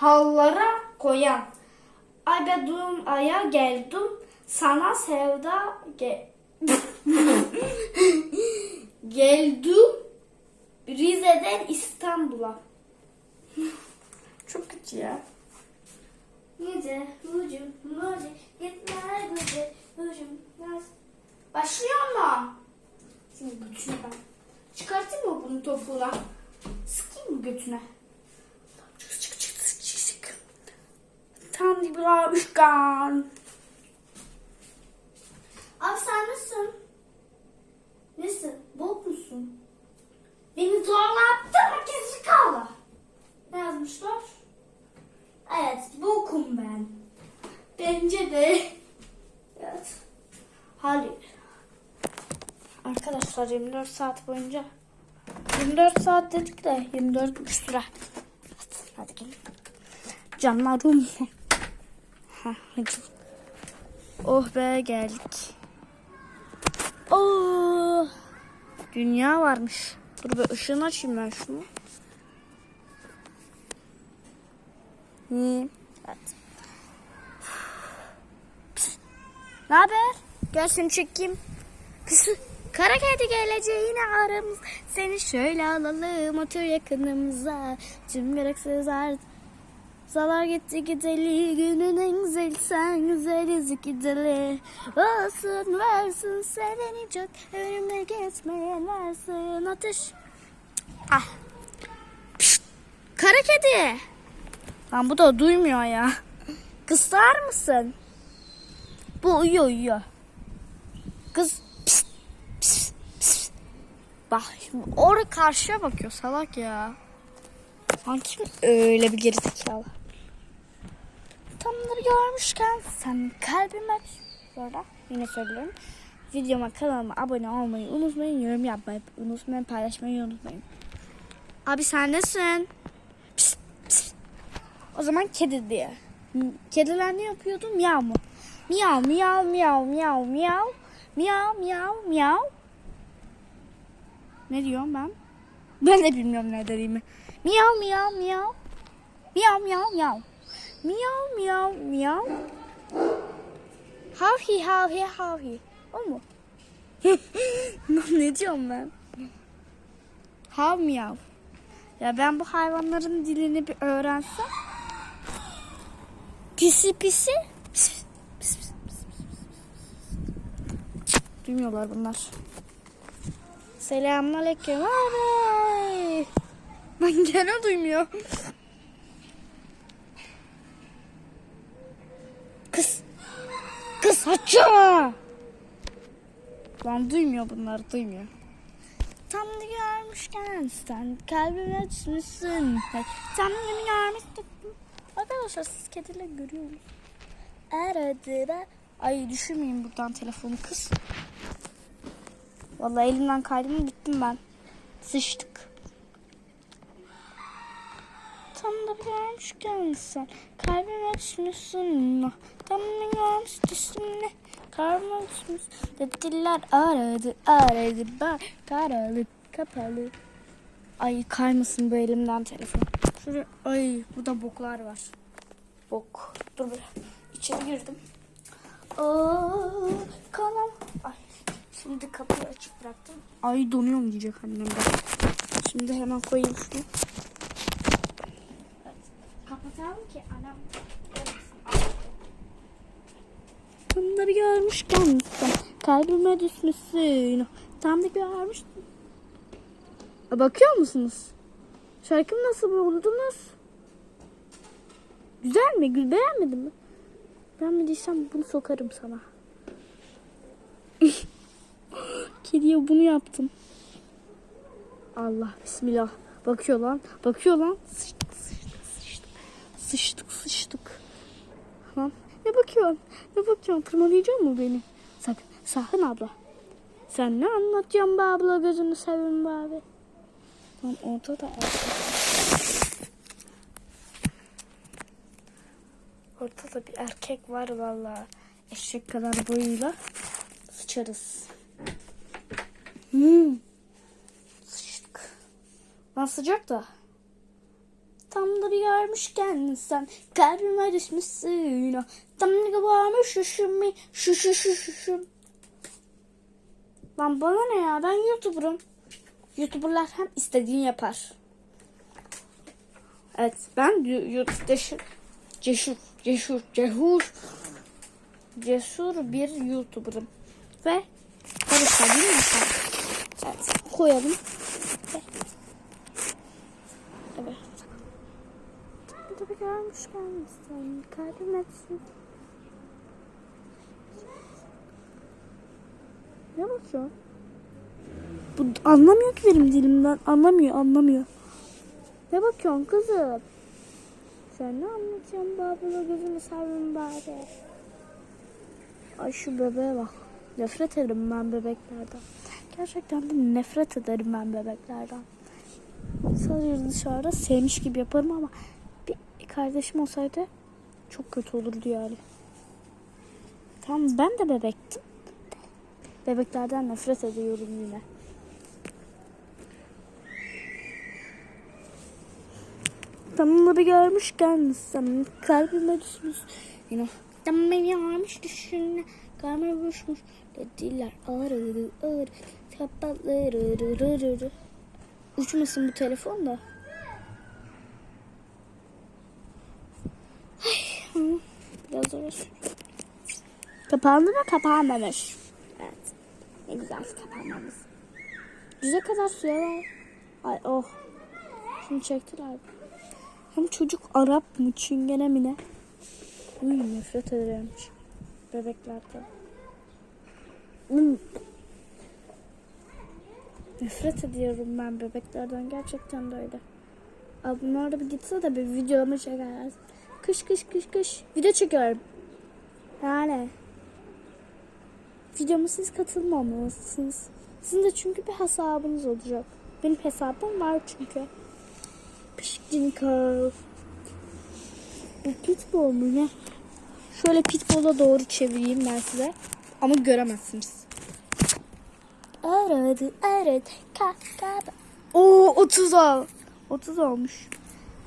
hallara koyan. Aybedum aya geldim sana sevda ge geldim Rize'den İstanbul'a. Çok kötü ya. Gece, ucum, ucum, gitme gece, ucum, naz. Başlıyor mu? Şimdi götüne ben. Çıkartayım mı bunu topuğuna? Sıkayım mı götüne? Tam bir üçgen. Abi sen nasılsın? Nesin? Bok musun? Beni zorlattırma gerizekalı. Ne yazmışlar? Evet, bokum ben. Bence de. Evet. Hayır. Arkadaşlar 24 saat boyunca 24 saat dedik de 24 süre. Hadi gelin. Canlarım. Ha, hadi. Oh be geldik. Oh. Dünya varmış. Dur bir ışığını açayım ben şunu. Hmm, Evet. Ne haber? Gel seni çekeyim. Kara kedi geleceğine aramız. Seni şöyle alalım otur yakınımıza. Tüm gereksiz art. Zalar gitti gideli günün en güzel sen güzeliz gideli. Olsun varsın seveni çok önüme geçmeyen varsın ateş. Ah. Pişt. Kara kedi. Lan bu da duymuyor ya. Kısar mısın? Bu uyuyor uyuyor. Kız pis, pis, pis. Bak şimdi oraya karşıya bakıyor salak ya. Sanki öyle bir gerizekalı. Tamları görmüşken sen kalbime sonra yine söylüyorum. Videoma kanalıma abone olmayı unutmayın. Yorum yapmayı unutmayın. Paylaşmayı unutmayın. Abi sen nesin? Pis, pis. O zaman kedi diye. Kediler ne yapıyordu? Miyav mı? Miyav miyav miyav miyav miyav. Miyav miyav miyav. Ne diyorum ben? Ben de bilmiyorum ne dediğimi. Miyav miyav miyav. Miyav miyav miyav. Miyav miyav miyav. Havhi havhi havhi. O mu? ne diyorum ben? Hav miyav. Ya ben bu hayvanların dilini bir öğrensem. Pisi pisi. Pis, pis, pis, pis. Duymuyorlar bunlar. Selamünaleyküm. Abi. Ben gene duymuyor. Kız. Açma. Lan duymuyor bunlar duymuyor. Tam da görmüşken sen kalbime düşmüşsün. Tam da görmüştüm. Arkadaşlar siz kediler görüyor musunuz? Aradıra. Ay düşürmeyeyim buradan telefonu kız. Vallahi elimden kaydım gittim ben. Sıçtık. Da görmüşken sen kalbime düşmüşsün. Da görmüşsün ne? Kalbime düşmüş. Dediler aradı aradı bak karalı kapalı. Ay kaymasın bu elimden telefon. Şuraya, ay burada boklar var. Bok. Dur bir. İçeri girdim. Aa, kanal. Ay. Şimdi kapıyı açık bıraktım. Ay donuyorum diyecek annem de. Şimdi hemen koyayım şunu. Evet. Kapatalım ki annem. Bunları görmüşken sen kalbime düşmüşsün. Tam da görmüştüm. Aa, Bakıyor musunuz? Şarkımı nasıl buldunuz? Güzel mi? Gül beğenmedin mi? Beğenmediysem bunu sokarım sana. Kediye bunu yaptım. Allah bismillah. Bakıyor lan. Bakıyor lan. Sıçtık. Sıçtık sıçtık. Lan ne bakıyorsun? Ne bakıyorsun? Tırmalayacak mı beni? Sakın. Sakın abla. Sen ne anlatacaksın be abla gözünü seveyim be abi. Lan ortada erkek. Ortada bir erkek var vallahi. Eşek kadar boyuyla sıçarız. Hmm. Sıçtık. Lan sıcak da. Tam da bir görmüşken sen kalbime düşmüşsün. o. Tam da varmış şuşum şu şu şu şu şu. Lan bana ne ya ben YouTuber'ım. YouTuber'lar hem istediğini yapar. Evet ben cesur, cesur, cesur, cesur, bir YouTuber'ım. Ve mi? Evet koyalım. Ve- Evet. Görmüşken sen kalbim etsin. Ne bakıyorsun? Bu anlamıyor ki benim dilimden. Anlamıyor, anlamıyor. Ne bakıyorsun kızım? Sen ne anlatıyorsun babana gözünü seveyim bari. Ay şu bebeğe bak. Nefret ederim ben bebeklerden. Gerçekten de nefret ederim ben bebeklerden. Sadece dışarıda sevmiş gibi yaparım ama kardeşim olsaydı çok kötü olurdu yani. Tamam ben de bebektim. Bebeklerden nefret ediyorum yine. Tamamları görmüşken sen kalbime düşmüş. Yine tam beni yarmış düşünle kalbime düşmüş. Dediler ağır ağır ağır kapatları Uçmasın bu telefon da. Ay, uğraş. Kapandı mı? Kapanmamış. Evet. Ne güzel kapanmamış. Yüze kadar suya var. Ay oh. Şunu çektiler. Hem çocuk Arap mı Çingene mi ne? Uy nefret ederimmiş. Bebeklerden. Uy. Nefret ediyorum ben bebeklerden. Gerçekten de öyle. Abi bunlar da bir gitse de bir videomu çeker. Kış kış kış kış. Video çekiyorum. Yani. Videoma siz katılmamalısınız. Sizin de çünkü bir hesabınız olacak. Benim hesabım var çünkü. Pişkinka. Bu pitbull mu ne? Şöyle pitbull'a doğru çevireyim ben size. Ama göremezsiniz. Aradı aradı kakada. Oo 30 al. 30 olmuş.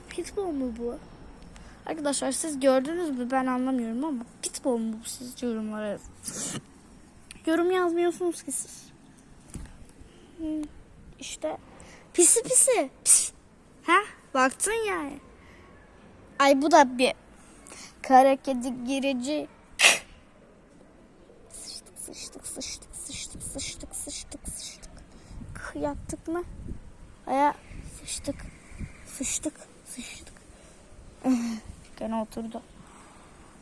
Pitbull mu bu? Arkadaşlar siz gördünüz mü ben anlamıyorum ama pitbull mu siz yorumlara. Yorum yazmıyorsunuz ki siz. Hmm, İşte pisi pisi. Pis. Ha? Baktın yani. Ay bu da bir kara kedi girici. Sıçtık sıçtık sıçtık sıçtık sıçtık sıçtık sıçtık. Kıh Yaptık mı? Aya sıçtık. Sıçtık sıçtık. Gene oturdu.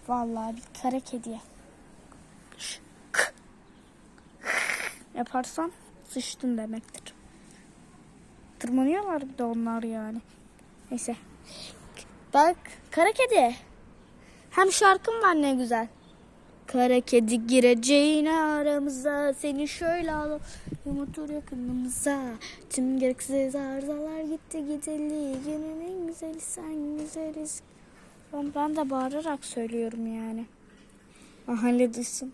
Vallahi bir kara kediye. Yaparsan sıçtın demektir. Tırmanıyorlar bir de onlar yani. Neyse. Bak kara kedi. Hem şarkım var ne güzel. Kara kedi gireceğine aramıza Seni şöyle al Otur yakınımıza Tüm gereksiz arızalar gitti gideli Günün en güzeli sen güzeliz ben, ben de bağırarak söylüyorum yani Mahalle duysun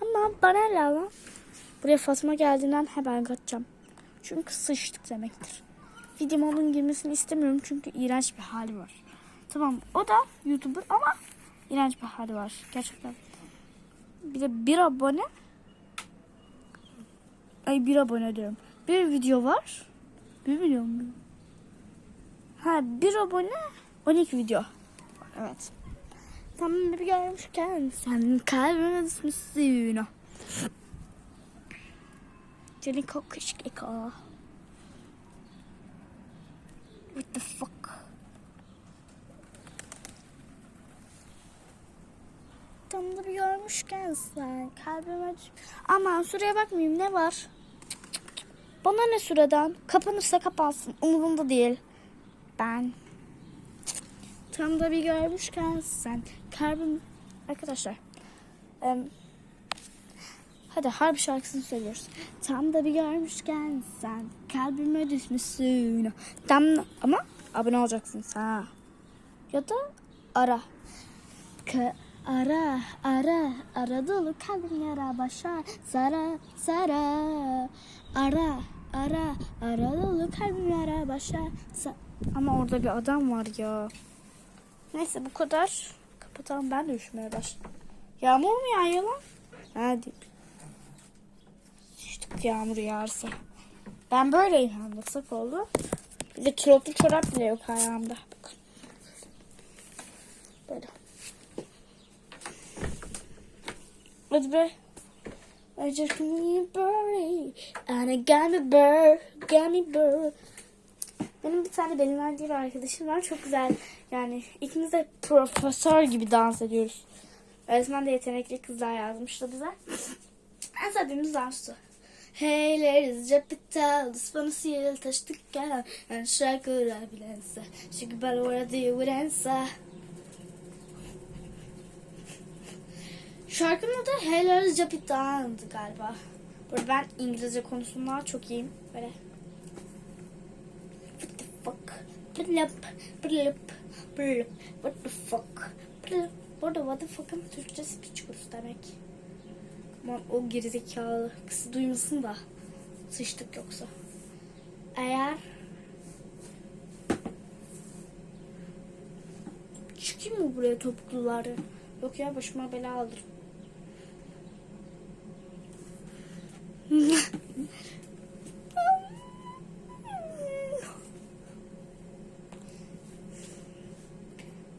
Ama bana lan Buraya Fatma geldiğinden hemen kaçacağım Çünkü sıçtık demektir Videom onun girmesini istemiyorum çünkü iğrenç bir hali var Tamam o da YouTuber ama iğrenç bir hali var gerçekten. Bir de bir abone ay bir abone diyorum. Bir video var. Bir video mu? Ha bir abone 12 video. Evet. Tam bir görmüşken sen kalbime düşmüşsün. Seni kokuş keko. What the fuck? Tam da bir görmüşken sen kalbime düş... Aman süreye bakmayayım ne var? Bana ne süreden? Kapanırsa kapansın. Umurumda değil. Ben tam da bir görmüşken sen kalbim... Arkadaşlar. em, hadi harbi şarkısını söylüyoruz. Tam da bir görmüşken sen kalbime düşmüşsün. Tam ama abone olacaksın ha. Ya da ara. Ka- ara ara ara dolu kalbim yara başa zara zara ara ara aralı kalbim ara başa sa- ama orada bir adam var ya. Neyse bu kadar. Kapatalım ben de üşümeye başladım. Yağmur mu yağıyor lan? Hadi. Sıçtık yağmur yağarsa. Ben böyleyim hem de sak oldu. Bir de kilotlu çorap bile yok ayağımda. Böyle. Hadi be. I just need a birdie and I got me bird, got me bird. Benim bir tane Belinay diye bir arkadaşım var. Çok güzel. Yani ikimiz de profesör gibi dans ediyoruz. Öğretmen de yetenekli kızlar yazmıştı bize. En sevdiğimiz danstı. Hey ladies, shake it up, dancer. Shake it better what I do with dancer. Şarkının adı Hey ladies, galiba. Burada ben İngilizce konusunda çok iyiyim. Böyle. Fuck? Blip, blip, blip. What the fuck? Blip. Bu arada what the fuck'ın Türkçesi piç kurusu demek. Aman o gerizekalı kızı duymasın da sıçtık yoksa. Eğer çıkayım mı buraya topukluları? Yok ya başıma bela alır.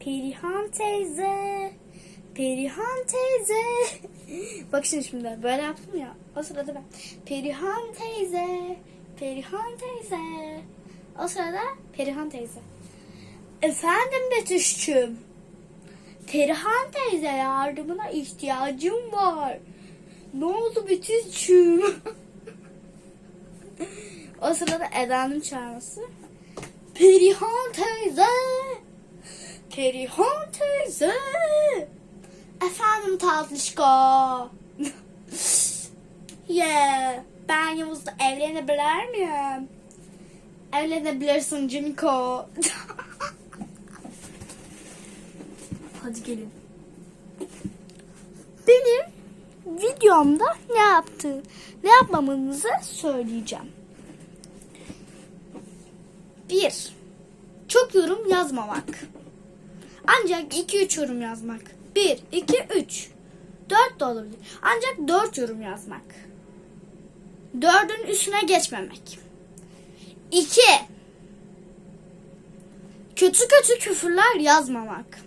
Perihan teyze. Perihan teyze. Bak şimdi şimdi böyle yaptım ya. O sırada ben Perihan teyze. Perihan teyze. O sırada Perihan teyze. Efendim Betüş'cüğüm. Perihan teyze yardımına ihtiyacım var. Ne oldu Betüş'cüğüm? o sırada Eda'nın çağırması. Perihan teyze. Perihan teyze. Efendim tatlışko. yeah. Ben Yavuz'la evlenebilir miyim? Evlenebilirsin Cimko. Hadi gelin. Benim videomda ne yaptı? Ne yapmamızı söyleyeceğim. Bir. Çok yorum yazmamak. Ancak 2-3 yorum yazmak. 1, 2, 3. 4 de olabilir. Ancak 4 yorum yazmak. 4'ün üstüne geçmemek. 2. Kötü kötü küfürler yazmamak.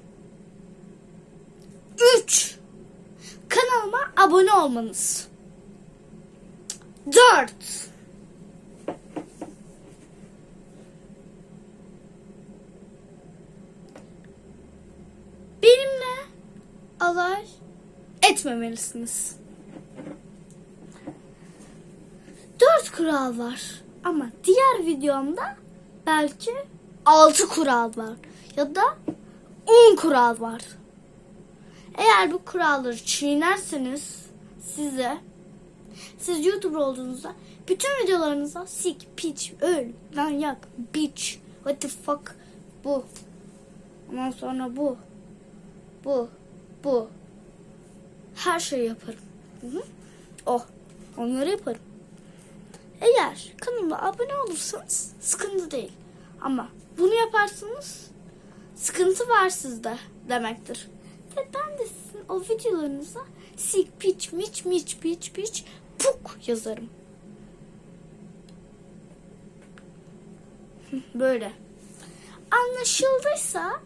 3. Kanalıma abone olmanız. 4. alay etmemelisiniz. Dört kural var. Ama diğer videomda belki altı kural var. Ya da on kural var. Eğer bu kuralları çiğnerseniz size siz YouTuber olduğunuzda bütün videolarınıza sik, piç, öl, lan yak, bitch, what the fuck bu. Ondan sonra bu bu, bu. Her şeyi yaparım. Hı hı. Oh, onları yaparım. Eğer kanalıma abone olursanız sıkıntı değil. Ama bunu yaparsanız sıkıntı var sizde demektir. Ve ben de sizin o videolarınıza sik piç miç miç piç piç puk yazarım. Böyle. Anlaşıldıysa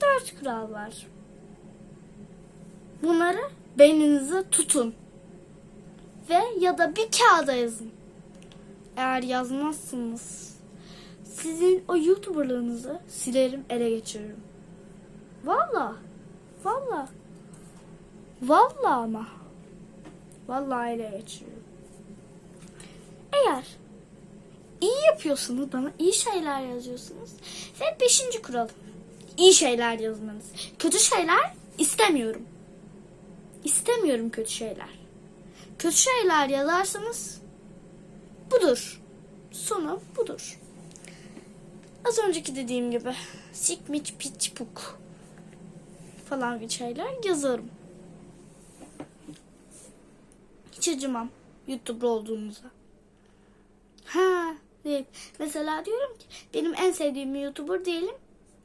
dört kural var. Bunları beyninize tutun. Ve ya da bir kağıda yazın. Eğer yazmazsınız sizin o youtuberlığınızı silerim ele geçiririm. Valla. Valla. Valla ama. Vallahi ele geçiririm. Eğer iyi yapıyorsunuz bana iyi şeyler yazıyorsunuz ve beşinci kuralım iyi şeyler yazmanız. Kötü şeyler istemiyorum. İstemiyorum kötü şeyler. Kötü şeyler yazarsanız budur. Sonu budur. Az önceki dediğim gibi sikmiç piç puk falan bir şeyler yazarım. Hiç acımam YouTuber olduğumuza. Ha, değil. Mesela diyorum ki benim en sevdiğim YouTuber diyelim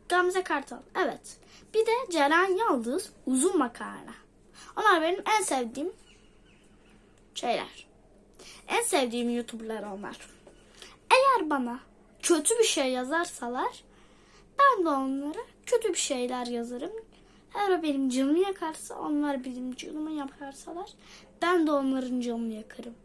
Gamze Kartal. Evet. Bir de Ceren Yıldız uzun makarna. Onlar benim en sevdiğim şeyler. En sevdiğim YouTuber'lar onlar. Eğer bana kötü bir şey yazarsalar ben de onlara kötü bir şeyler yazarım. Eğer benim canımı yakarsa onlar benim canımı yakarsalar ben de onların canını yakarım.